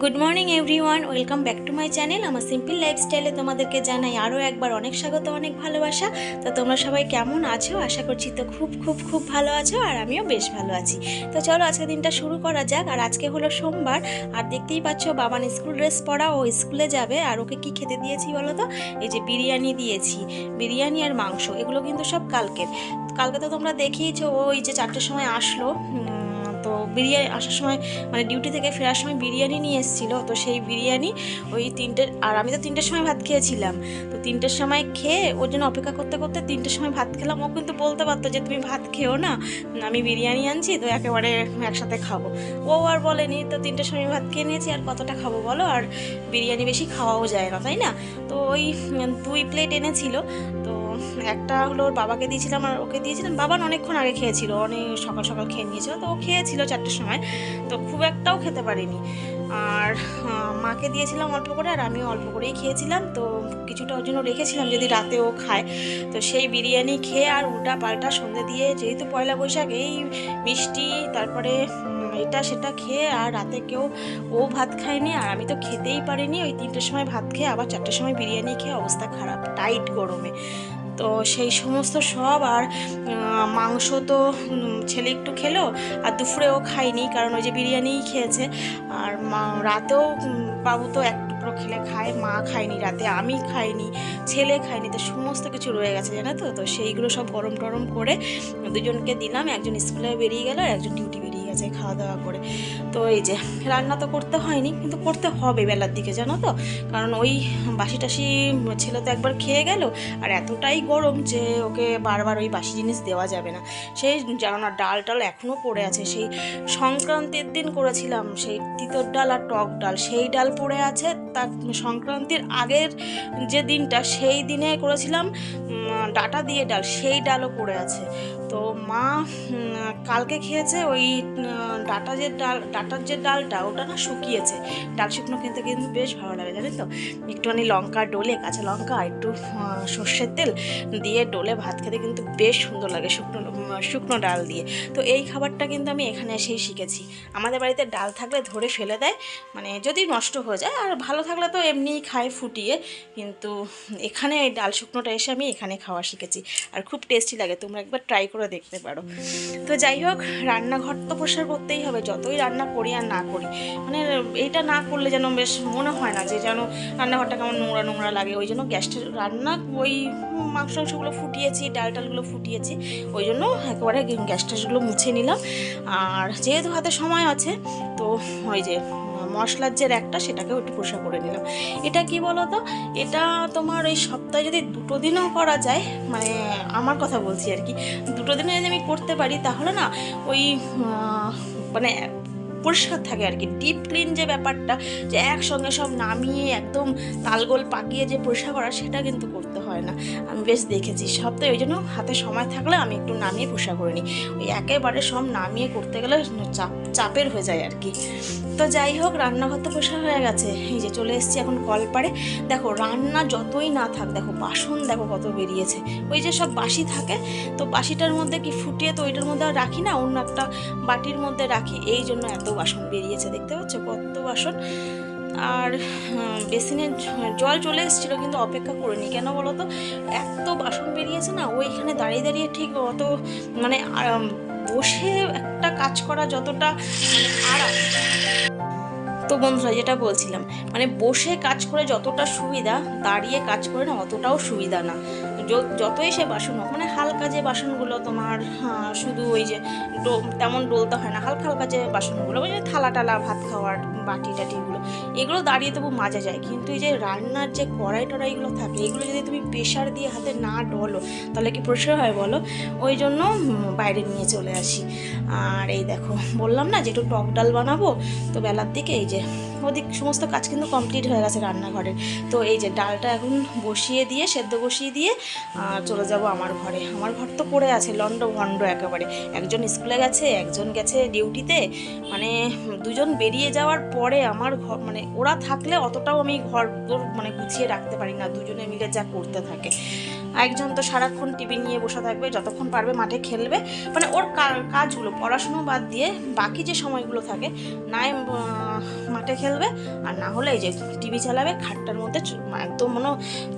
Good morning everyone welcome back to my channel আমার simple লাইফস্টাইলে তোমাদেরকে জানাই আরও একবার অনেক স্বাগত, অনেক ভালোবাসা। তো তোমরা সবাই কেমন আছো? আশা করছি তো খুব খুব খুব ভালো আছো আর আমিও বেশ ভালো আছি। তো চলো আজকে দিনটা শুরু করা যাক। আর আজকে হলো সোমবার। আর দেখতেই পাচ্ছ বাবান স্কুল ড্রেস পরা, ও স্কুলে যাবে। আর ওকে কি খেতে দিয়েছি বলো তো? এই যে বিরিয়ানি দিয়েছি। বিরিয়ানি আর মাংস, এগুলো কিন্তু সব কালকের। কালকে তো তোমরা দেখিয়েছো ওই যে চারটের সময় আসলো। তো বিরিয়ানি আসার সময় মানে ডিউটি থেকে ফেরার সময় বিরিয়ানি নিয়ে এসেছিল। তো সেই বিরিয়ানি ওই তিনটে আর আমি তো তিনটের সময় ভাত খেয়েছিলাম। তো তিনটের সময় খেয়ে ওর জন্য অপেক্ষা করতে করতে তিনটের সময় ভাত খেলাম। ও কিন্তু বলতে পারতো যে, তুমি ভাত খেও না। আমি বিরিয়ানি আনছি, তো একেবারে একসাথে খাব। ও আর বলেনি, তো তিনটের সময় ভাত খেয়ে নিয়েছি, আর কতটা খাব বলো? আর বিরিয়ানি বেশি খাওয়াও যায় না। তাই না? তো ওই দুই প্লেট এনেছিল। একটা হলো ওর বাবাকে দিয়েছিলাম আর ওকে দিয়েছিলাম। বাবান অনেকক্ষণ আগে খেয়েছিল অনেক সকাল সকাল খেয়ে নিয়েছিল। তো ও খেয়েছিল চারটের সময়, তো খুব একটাও খেতে পারিনি। আর মাকে দিয়েছিলাম অল্প করে আর আমিও অল্প করেই খেয়েছিলাম। তো কিছুটা ওর জন্য রেখেছিলাম যদি রাতে ও খায়। তো সেই বিরিয়ানি খেয়ে আর উল্টা পাল্টা সন্ধে দিয়ে যেহেতু পয়লা বৈশাখ, এই মিষ্টি, তারপরে এটা সেটা খেয়ে আর রাতে কেউ, ও ভাত খায়নি আর আমি তো খেতেই পারিনি। ওই তিনটের সময় ভাত খেয়ে আবার চারটের সময় বিরিয়ানি খেয়ে অবস্থা খারাপ, টাইট গরমে। তো সেই সমস্ত সব আর মাংস তো ছেলে একটু খেলো আর দুপুরেও খাইনি কারণ ওই যে বিরিয়ানিই খেয়েছে। আর মা, রাতেও বাবু তো এক টুকরো খেলে খায়, মা খায়নি রাতে, আমি খাইনি ছেলে খায়নি, তো সমস্ত কিছু রয়ে গেছে জানো তো? তো সেইগুলো সব গরম টরম করে দুজনকে দিলাম, একজন স্কুলে বেরিয়ে গেল আর একজন ডিউটি গেছে খাওয়া দাওয়া করে। তো এই যে, রান্না তো করতে হয়নি, কিন্তু করতে হবে বেলার দিকে, জানো তো? কারণ ওই বাসি টাসি ছেলে তো একবার খেয়ে গেল, আর এতটাই গরম যে ওকে বারবার ওই বাসি জিনিস দেওয়া যাবে না। সেই জানো না ডাল টাল এখনও পড়ে আছে, সেই সংক্রান্তির দিন করেছিলাম, সেই তিতর ডাল আর টক ডাল, সেই ডাল পড়ে আছে, তার সংক্রান্তির আগের যে দিনটা, সেই দিনে করেছিলাম ডাটা দিয়ে ডাল, সেই ডালও পড়ে আছে। তো মা কালকে খেয়েছে ওই ডাটা যে ডাল, ডাটার যে ডালটা, ওটা না শুকিয়েছে। ডাল শুকনো খেতে কিন্তু বেশ ভালো লাগে, জানেন তো? একটুখানি লঙ্কা ডোলে, কাঁচা লঙ্কা একটু সর্ষের তেল দিয়ে ডোলে ভাত খেতে কিন্তু বেশ সুন্দর লাগে শুকনো শুকনো ডাল দিয়ে। তো এই খাবারটা কিন্তু আমি এখানে এসেই শিখেছি। আমাদের বাড়িতে ডাল থাকলে ধরে ফেলে দেয় মানে যদি নষ্ট হয়ে যায়, আর ভালো থাকলে তো এমনিই খায় ফুটিয়ে, কিন্তু এখানে এই ডাল শুকনোটা এসে আমি এখানে খাওয়া শিখেছি। আর খুব টেস্টি লাগে, তোমরা একবার ট্রাই করে দেখতে পারো। তো যাই হোক, রান্নাঘর তো পরিষ্কার করতেই হবে, যতই রান্না করি আর না করি। মানে এটা না করলে যেন বেশ মনে হয় না যে যেন রান্নাঘরটা কেমন নোংরা নোংরা লাগে, ওই জন্য গ্যাসটা রান্না ওই মাংস মাংসগুলো ফুটিয়েছি ডাল টালগুলো ফুটিয়েছি, ওই জন্য একেবারে গ্যাস ট্যাসগুলো মুছে নিলাম। আর যেহেতু হাতে সময় আছে, তো ওই যে মশলার যে র্যাকটা সেটাকেও একটু পরিষ্কার করে নিলাম। এটা কি বলো তো এটা তোমার ওই সপ্তাহে যদি দুটো দিনও করা যায় মানে আমার কথা বলছি আর কি, দুটো দিনে যদি আমি করতে পারি, তাহলে না ওই মানে পরিষ্কার থাকে আর কি। ডিপ ক্লিন যে ব্যাপারটা, যে একসঙ্গে সব নামিয়ে একদম তালগোল পাকিয়ে যে পরিষ্কার করা, সেটা কিন্তু করতে হয় না। আমি বেশ দেখেছি সপ্তাহে, ওই জন্য হাতে সময় থাকলে আমি একটু নামিয়ে পরিষ্কার করে নিই। ওই একেবারে সব নামিয়ে করতে গেলে চাপ, চাপের হয়ে যায় আর কি। তো যাই হোক, রান্নাঘর তো পরিষ্কার হয়ে গেছে। এই যে চলে এসেছি এখন কল পাড়ে দেখো, রান্না যতই না থাক, দেখো বাসন দেখো কত বেরিয়েছে। ওই যে সব বাসি থাকে, তো বাসিটার মধ্যে কি ফুটিয়ে তো ওইটার মধ্যে রাখি না? অন্য একটা বাটির মধ্যে রাখি। এই জন্য এত বাসন বেরিয়েছে, দেখতে পাচ্ছ? কত বাসন। আর বেসিনে জল চলে এসেছিল, কিন্তু অপেক্ষা করিনি। কেন বলো তো? এত বাসন বেরিয়েছে না, ওইখানে দাঁড়িয়ে দাঁড়িয়ে ঠিক অত মানে বসে একটা কাজ করা যতটা মানে আরাম। তো বন্ধুরা, যেটা বলছিলাম মানে বসে কাজ করে যতটা সুবিধা, দাঁড়িয়ে কাজ করে না, অতটাও সুবিধা না। যতই সে বাসন হোক মানে হালকা যে বাসনগুলো তোমার শুধু ওই যে তেমন ডলতে হয় না, হালকা হালকা যে বাসনগুলো, ওই যে থালা টালা, ভাত খাওয়ার বাটি টাটিগুলো এগুলো দাঁড়িয়ে তবু মাজা যায়। কিন্তু এই যে রান্নার যে কড়াই টড়াইগুলো থাকে, এগুলো যদি তুমি প্রেশার দিয়ে হাতে না ডলো, তাহলে কি প্রেশার হয় বলো? ওই জন্য বাইরে নিয়ে চলে আসি। আর এই দেখো, বললাম না যে একটু টক ডাল বানাবো? তো বেলার দিকে এই যে ওদিক সমস্ত কাজ কিন্তু কমপ্লিট হয়ে গেছে রান্নাঘরের। তো এই যে ডালটা এখন বসিয়ে দিয়ে, সেদ্ধ বসিয়ে দিয়ে চলে যাব আমার ঘরে। আমার ঘর তো পড়ে আছে, লন্ড ভন্ড একেবারে। একজন স্কুলে গেছে, একজন গেছে ডিউটিতে। মানে দুজন বেরিয়ে যাওয়ার পরে আমার ঘর মানে ওরা থাকলে অতটাও আমি ঘর মানে গুছিয়ে রাখতে পারি না, দুজনে মিলে যা করতে থাকে। একজন তো সারাক্ষণ টিভি নিয়ে বসে থাকবে, যতক্ষণ পারবে মাঠে খেলবে। মানে ওর কাজগুলো, পড়াশুনো বাদ দিয়ে বাকি যে সময়গুলো থাকে, নাই খাটে খেলবে, আর না হলে এই যে টিভি চালাবে, খাটটার মধ্যে একদম মনে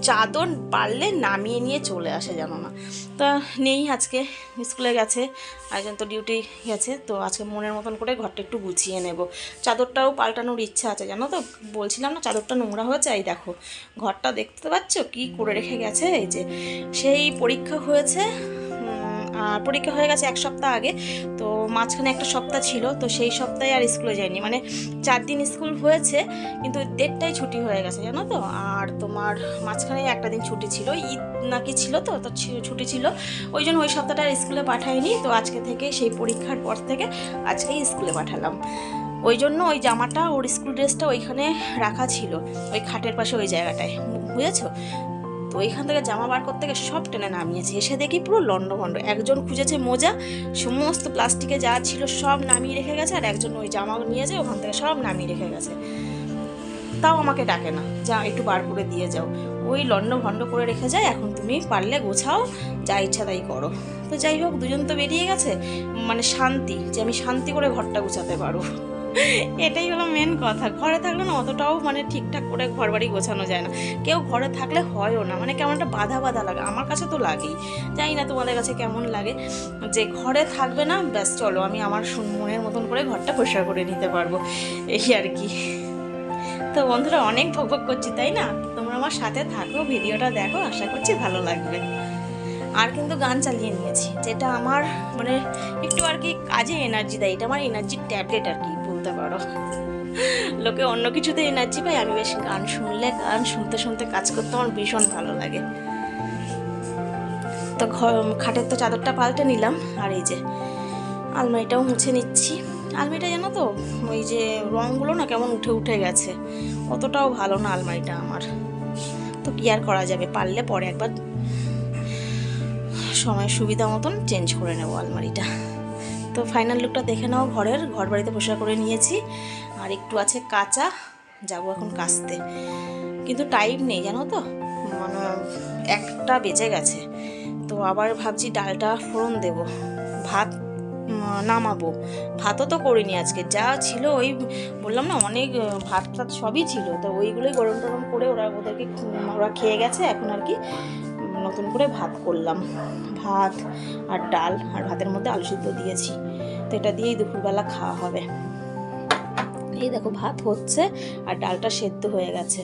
চাদর পারলে নামিয়ে নিয়ে চলে আসে জানো না। তা নেই, আজকে স্কুলে গেছে একজন তো ডিউটি গেছে, তো আজকে মনের মতন করে ঘরটা একটু গুছিয়ে নেব। চাদরটাও পাল্টানোর ইচ্ছা আছে, জানো তো? বলছিলাম না, চাদরটা নোংরা হয়েছে, এই দেখো, ঘরটা দেখতে পাচ্ছ, কি করে রেখে গেছে, এই যে, সেই পরীক্ষা হয়েছে পরীক্ষা হয়ে গেছে এক সপ্তাহ আগে, তো মাঝখানে একটা সপ্তাহ ছিল, তো সেই সপ্তাহে আর স্কুলে যায়নি মানে চার দিন স্কুল হয়েছে, কিন্তু দেড়টাই ছুটি হয়ে গেছে, জানো তো? আর তোমার মাঝখানে একটা দিন ছুটি ছিল, ঈদ নাকি ছিল তো তো ছুটি ছিল। ওই জন্য ওই সপ্তাহটা আর স্কুলে পাঠাইনি, তো আজকে থেকে সেই পরীক্ষার পর থেকে আজকেই স্কুলে পাঠালাম। ওই জন্য ওই জামাটা, ওর স্কুল ড্রেসটা ওইখানে রাখা ছিল, ওই খাটের পাশে ওই জায়গাটায়। বুঝেছ? তো ওইখান থেকে জামা বার করতে গিয়ে সব টেনে নামিয়েছে। এসে দেখি পুরো লন্ডভন্ড একজন খুঁজেছে মোজা, সমস্ত প্লাস্টিকে যা ছিল সব নামিয়ে রেখে গেছে, আর একজন ওই জামা নিয়েছে, ওখান থেকে সব নামিয়ে রেখে গেছে। তাও আমাকে ডাকে না, যা একটু বার করে দিয়ে যাও। ওই লন্ড ভন্ড করে রেখে যায়, এখন তুমি পারলে গোছাও, যা ইচ্ছা তাই করো। তো যাই হোক, দুজন তো বেরিয়ে গেছে। মানে শান্তি, যে আমি শান্তি করে ঘরটা গুছাতে পারো এটাই হলো মেন কথা। ঘরে থাকলে না অতটাও মানে ঠিকঠাক করে ঘর বাড়ি গোছানো যায় না। কেউ ঘরে থাকলে হয়ও না মানে কেমন একটা বাধা বাধা লাগে। আমার কাছে তো লাগেই। জানি না তোমাদের কাছে কেমন লাগে। যে ঘরে থাকবে না, ব্যাস চলো, আমি আমার মনের মতন করে ঘরটা পরিষ্কার করে নিতে পারব। এই আর কি। তো বন্ধুরা, অনেক ভোগ করছি, তাই না? তোমরা আমার সাথে থাকো, ভিডিওটা দেখো, আশা করছি ভালো লাগবে। আর কিন্তু গান চালিয়ে নিয়েছি, যেটা আমার মানে একটু আর কি কাজে এনার্জি দেয়। এটা আমার এনার্জির ট্যাবলেট আর কি। বলতে পারো। লোকে অন্য কিছুতে এনার্জি পায়। আমি বেশ গান শুনলে, গান শুনতে শুনতে কাজ করতে আমার ভীষণ ভালো লাগে। তো খাটের তো চাদরটা পাল্টে নিলাম। আর এই যে আলমারিটাও মুছে নিচ্ছি। আলমারিটা জানো তো, ওই যে রঙগুলো না কেমন উঠে উঠে গেছে। অতটাও ভালো না আলমারিটা আমার। তো কি আর করা যাবে? পারলে পরে একবার সময়ের সুবিধা মতন চেঞ্জ করে নেব আলমারিটা। তো ফাইনাল লুকটা দেখে নাও ঘরের। ঘর বাড়িতে পোষা করে নিয়েছি। আর একটু আছে কাঁচা। যাব এখন কাচতে। কিন্তু টাইম নেই, জানো তো? মানে একটা বেজে গেছে। তো আবার ভাবছি ডালটা ফোড়ন দেব। ভাত নামাবো। ভাতও তো করিনি আজকে। যা ছিল ওই বললাম না, অনেক ভাত টাত সবই ছিল। তো ওইগুলোই গরম টরম করে ওরা ওদেরকে ওরা খেয়ে গেছে। এখন আর কি নতুন করে ভাত করলাম। ভাত আর ডাল আর ভাতের মধ্যে আলু সিদ্ধ দিয়েছি। তো এটা দিয়েই দুপুরবেলা খাওয়া হবে। এই দেখো, ভাত হচ্ছে আর ডালটা সেদ্ধ হয়ে গেছে।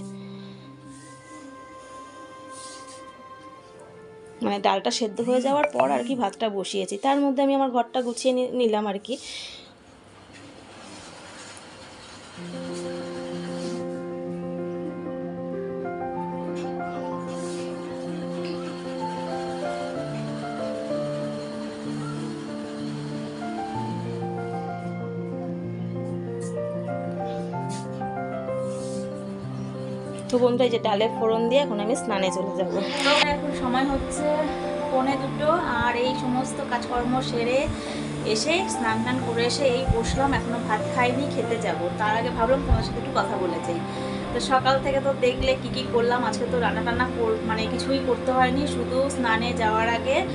মানে ডালটা সেদ্ধ হয়ে যাওয়ার পর আর কি ভাতটা বসিয়েছি। তার মধ্যে আমি আমার ঘরটা গুছিয়ে নিলাম আর কি। তো বন্ধুরা যে ডালে ফোড়ন দিয়ে এখন আমি স্নানে চলে যাব। তো এখন সময় হচ্ছে পৌনে দুটো আর এই সমস্ত কাজকর্ম সেরে এসে স্নান টান করে এসে এই বসলাম, এখনও ভাত খাইনি, খেতে যাব। তার আগে ভাবলাম তোমার সাথে একটু কথা বলে যাই। তো সকাল থেকে তো দেখলে কি কি করলাম, আজকে তো রান্না টান্না মানে কিছুই করতে হয়নি, শুধু স্নানে যাওয়ার আগে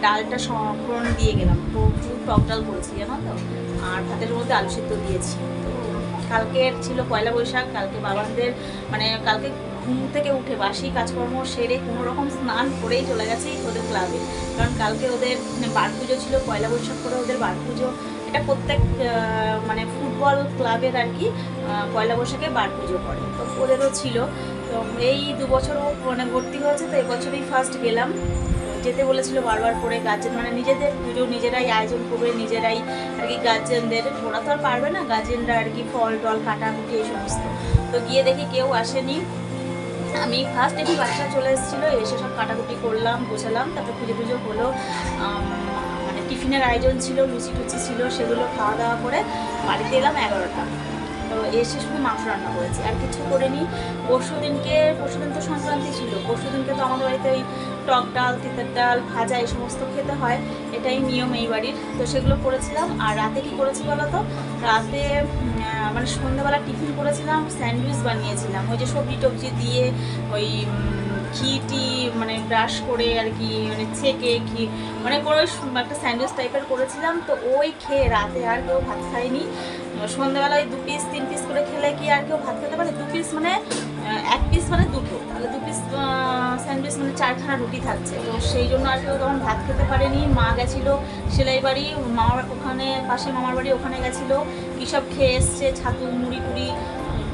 ডালটা স- ফোড়ন দিয়ে গেলাম। তো টক ডাল করেছি, জানো তো? আর ভাতের মধ্যে আলু সিদ্ধ দিয়েছি। কালকে ছিল পয়লা বৈশাখ, কালকে বাবাদের মানে কালকে ঘুম থেকে উঠে বাসি কাজকর্ম সেরে কোনো রকম স্নান করেই চলে গেছে ওদের ক্লাবে। কারণ কালকে ওদের মানে বার পুজো ছিল, পয়লা বৈশাখ করে ওদের বার পুজো। এটা প্রত্যেক মানে ফুটবল ক্লাবের আর কি পয়লা বৈশাখে বার পুজো করে। তো ওদেরও ছিল। তো এই দু বছরও মানে ভর্তি হয়েছে, তো এবছরই ফার্স্ট গেলাম। যেতে বলেছিল বারবার করে গার্জেন মানে নিজেদের পুজো নিজেরাই আয়োজন করবে, নিজেরাই আর কি গার্জেনদের। ওরা তো আর পারবে না, গার্জেনরা আর কি ফল টল কাটাকুটি এই সমস্ত। তো গিয়ে দেখি কেউ আসেনি। আমি ফার্স্ট একটু বাচ্চা চলে এসেছিল, এসে সব কাটাকুটি করলাম, গোছালাম, তারপর পুজো টুজো হলো। মানে টিফিনের আয়োজন ছিল, লুচি টুচি ছিল, সেগুলো খাওয়া দাওয়া করে বাড়িতে এলাম এগারোটা। তো এসে শুধু মাংস রান্না করেছি। আর কিছু করিনি। পরশু দিনকে পরশু দিন তো সংক্রান্তি ছিল। পরশু দিনকে তো আমাদের বাড়িতে ওই টক ডাল তিতের ডাল ভাজা এই সমস্ত খেতে হয়। এটাই নিয়ম এই বাড়ির। তো সেগুলো করেছিলাম। আর রাতে কি করেছি বলো তো? রাতে মানে সন্ধ্যাবেলা টিফিন করেছিলাম স্যান্ডউইচ বানিয়েছিলাম। ওই যে সবজি টবজি দিয়ে ওই উম, ঘি টি মানে ব্রাশ করে আর কি মানে ছেঁকে ঘি মানে করে একটা স্যান্ডউইচ টাইপের করেছিলাম। তো ওই খেয়ে রাতে আর কেউ ভাত খায়নি। সন্ধ্যাবেলায় দু পিস তিন পিস করে খেলে কি আর কেউ ভাত খেতে পারে? দু পিস মানে এক পিস মানে দুটো। তাহলে দু পিস স্যান্ডউইচ মানে চারখানা রুটি থাকছে। তো সেই জন্য আর কেউ তখন ভাত খেতে পারেনি। মা গেছিল সেলাই বাড়ি মামার ওখানে, পাশে মামার বাড়ি ওখানে গেছিল। কী সব খেয়ে এসছে? ছাতু, মুড়ি টুড়ি,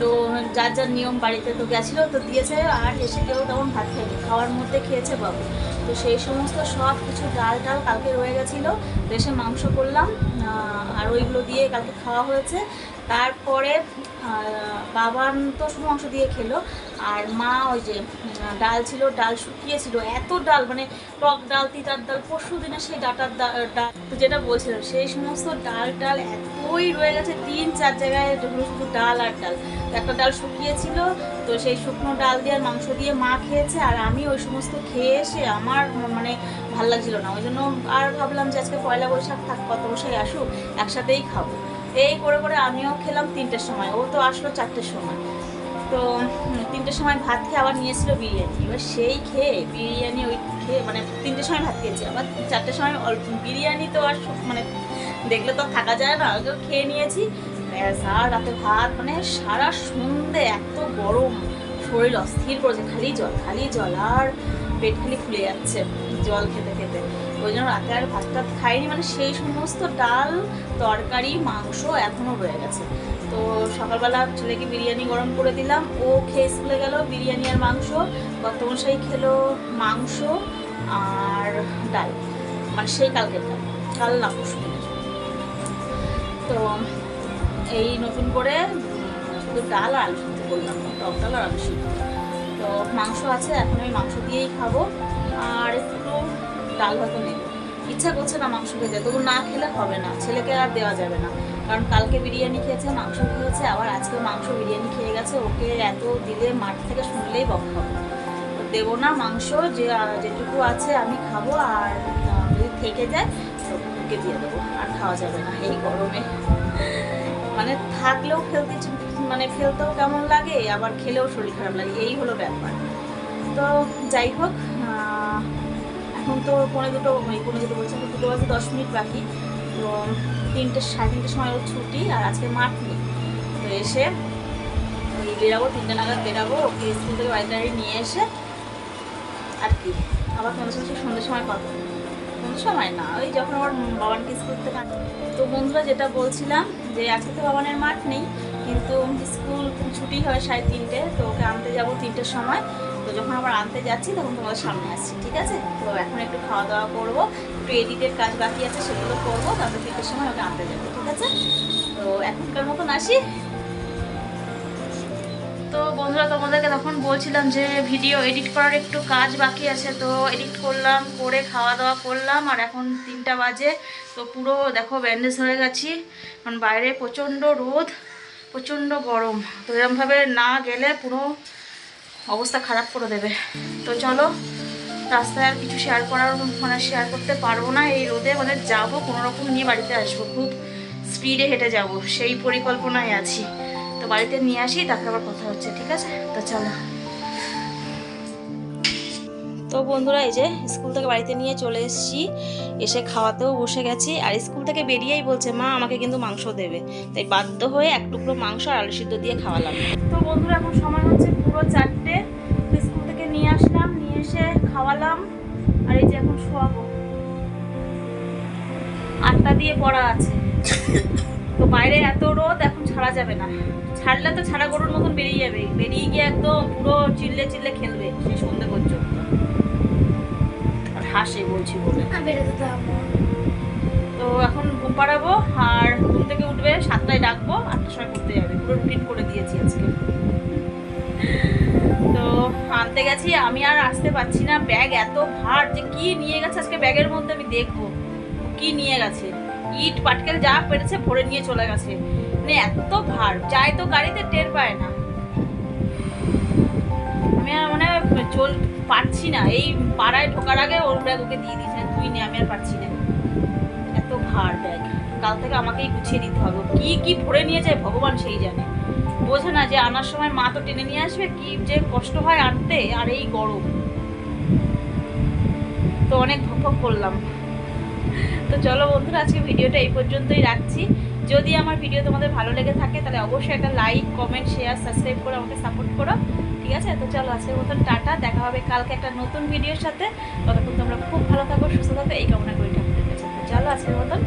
তো যার যার নিয়ম বাড়িতে তো গেছিল, তো দিয়েছে। আর এসে কেউ তখন ভাত খায়নি। খাওয়ার মধ্যে খেয়েছে বাবু। তো সেই সমস্ত সব কিছু ডাল টাল কালকে রয়ে গেছিল। এসে মাংস করলাম। আর ওইগুলো দিয়ে কালকে খাওয়া হয়েছে। তারপরে বাবান তো শুধু মাংস দিয়ে খেলো, আর মা ওই যে ডাল ছিল, ডাল শুকিয়েছিল এত ডাল মানে টক ডাল, তিতার ডাল, পরশু দিনে সেই ডাটার ডাল। যেটা বলছিলাম, সেই সমস্ত ডাল ডাল এতই রয়ে গেছে, তিন চার জায়গায় শুধু ডাল আর ডাল। একটা ডাল শুকিয়েছিল তো সেই শুকনো ডাল দিয়ে মাংস দিয়ে মা খেয়েছে, আর আমি ওই সমস্ত খেয়ে এসে আমার মানে ভালো লাগছিল না। ওই জন্য আর ভাবলাম যে আজকে পয়লা বৈশাখ থাক, কত বসে আসুক, একসাথেই খাব। এই করে করে আমিও খেলাম তিনটের সময়। ও তো আসলো চারটের সময়। তো তিনটের সময় ভাত খেয়ে আবার নিয়েছিল বিরিয়ানি। এবার সেই খেয়ে বিরিয়ানি ওই খেয়ে মানে তিনটের সময় ভাত খেয়েছি। আবার চারটের সময় অল্প বিরিয়ানি তো আর মানে দেখলে তো থাকা যায় না। ওগুলো খেয়ে নিয়েছি। আর রাতে ভাত মানে সারা সন্ধে এত গরম। শরীর অস্থির করেছে, খালি জল খালি জল। আর পেট খালি ফুলে যাচ্ছে জল খেতে খেতে। ওই জন্য রাতে আর ভাত টাত খাইনি মানে সেই সমস্ত ডাল, তরকারি, মাংস এখনও রয়ে গেছে। তো সকালবেলা ছেলেকে বিরিয়ানি গরম করে দিলাম। ও খেয়ে স্কুলে গেল, বিরিয়ানি আর মাংস। বর্তমশাই খেলো মাংস আর ডাল। মানে সেই কালকের ডাল কাল না পরশু তো এই নতুন করে শুধু ডাল আর আলু সিদ্ধ করলাম, টক ডাল আর আলু সিদ্ধ। মাংস আছে, এখন আমি মাংস দিয়েই খাব। আর একটু ডাল ভাতও নেব ইচ্ছা করছে না মাংস খেতে তবু না খেলে হবে না, ছেলেকে আর দেওয়া যাবে না। কারণ কালকে বিরিয়ানি খেয়েছে, মাংস খেয়েছে, আবার আজকে মাংস বিরিয়ানি খেয়ে গেছে, ওকে এত দিলে মাঠ থেকে শুনলেই বক খাব। দেবো না মাংস, যে, যেটুকু আছে আমি খাব, আর যদি থেকে যায় ওকে দিয়ে দেবো, আর খাওয়া যাবে না এই গরমে। মানে থাকলেও খেলতে মানে ফেলতেও কেমন লাগে, আবার খেলেও শরীর খারাপ লাগে, এই হলো ব্যাপার। তো যাই হোক এখন তো পনেরো দুটো, এই পনেরো দুটো বলছে, দুটো বাজে দশ মিনিট বাকি। তো তিনটে, সাড়ে তিনটের সময় ওর ছুটি, আর আজকে মাঠ নেই। তো এসে ওই বেরাবো, তিনটে নাগাদ বেরাবো, ওকে স্কুল থেকে বাড়ি নিয়ে এসে আর কি, আবার তোমাদের সঙ্গে সন্ধ্যের সময় কথা সময় না, ওই যখন আমার বাবানকে স্কুল থেকে তো বন্ধুরা যেটা বলছিলাম যে আজকে তো বাবানের মাঠ নেই কিন্তু স্কুল ছুটি হয় সাড়ে তিনটে, তো ওকে আনতে যাব তিনটের সময়। তো যখন আবার আনতে যাচ্ছি, তখন তোমাদের সামনে আসছি, ঠিক আছে? তো এখন একটু খাওয়া দাওয়া করব, একটু এডিটের কাজ বাকি আছে, সেগুলো করব, তারপর তিনটের সময় ওকে আনতে যাব, ঠিক আছে? তো এখনকার মতন আসি। তো বন্ধুরা, তোমাদেরকে তখন বলছিলাম যে ভিডিও এডিট করার একটু কাজ বাকি আছে, তো এডিট করলাম, করে খাওয়া দাওয়া করলাম, আর এখন তিনটা বাজে, তো পুরো দেখো ব্যান্ডেজ হয়ে গেছি। কারণ বাইরে প্রচণ্ড রোদ প্রচণ্ড গরম। তো এরমভাবে না গেলে পুরো অবস্থা খারাপ করে দেবে। তো চলো, রাস্তায় আর কিছু শেয়ার করার মানে শেয়ার করতে পারব না এই রোদে। মানে যাব, কোনো রকম নিয়ে বাড়িতে আসব। খুব স্পিডে হেঁটে যাব। সেই পরিকল্পনায় আছি। তো বাড়িতে নিয়ে আসি, তারপর আবার কথা হচ্ছে, ঠিক আছে? তো চলো। তো বন্ধুরা, এই যে স্কুল থেকে বাড়িতে নিয়ে চলে এসেছি। এসে খাওয়াতেও বসে গেছি। আর স্কুল থেকে বেরিয়েই বলছে, মা, আমাকে কিন্তু মাংস দেবে। তাই বাধ্য হয়ে এক টুকরো মাংস আর আলু সিদ্ধ দিয়ে খাওয়ালাম। তো বন্ধুরা, এখন সময় হচ্ছে পুরো চারটে। স্কুল থেকে নিয়ে আসলাম, নিয়ে এসে খাওয়ালাম। আর এই যে এখন শোয়াবো। আটটা দিয়ে পড়া আছে। তো বাইরে এত রোদ, এখন ছাড়া যাবে না। ছাড়লে তো ছাড়া গরুর মতন বেরিয়ে যাবে। বেরিয়ে গিয়ে একদম পুরো চিল্লে চিল্লে খেলবে। সেই সন্ধে আর হাসে বলছি বলে। তো এখন ঘুম পাড়াবো আর ঘুম থেকে উঠবে সাতটায় ডাকবো আটটার সময় পড়তে যাবে। পুরো রুটিন করে দিয়েছি আজকে। তো আনতে গেছি আমি আর আসতে পারছি না। ব্যাগ এত ভার যে কি নিয়ে গেছে আজকে ব্যাগের মধ্যে আমি দেখব। কি নিয়ে গেছে? ইট পাটকেল যা পেরেছে ভরে নিয়ে চলে গেছে। মানে এত ভার যায় তো গাড়িতে টের পায় না। আমি আর মানে চল পারছি না। এই পাড়ায় ঢোকার আগে ওর ব্যাগ ওকে দিয়ে দিয়েছে। তুই নে, আমি আর পারছি না। এত ভার ব্যাগ কাল থেকে আমাকেই গুছিয়ে দিতে হবে। কি কি ভরে নিয়ে যায় ভগবান সেই জানে। বোঝে না যে আনার সময় মা তো টেনে নিয়ে আসবে, কি যে কষ্ট হয় আনতে আর এই গরম। তো অনেক ভক করলাম। তো চলো বন্ধুরা, আজকে ভিডিওটা এই পর্যন্তই রাখছি। যদি আমার ভিডিও তোমাদের ভালো লেগে থাকে, তাহলে অবশ্যই একটা লাইক কমেন্ট শেয়ার সাবস্ক্রাইব করে আমাকে সাপোর্ট করো। ঠিক আছে? তো চলো আজকের মতন টাটা, দেখা হবে কালকে একটা নতুন ভিডিওর সাথে। ততক্ষণ তোমরা খুব ভালো থাকো, সুস্থ থাকো, এই কামনা করি ঠাকুরের কাছে। চলো আজকের মতন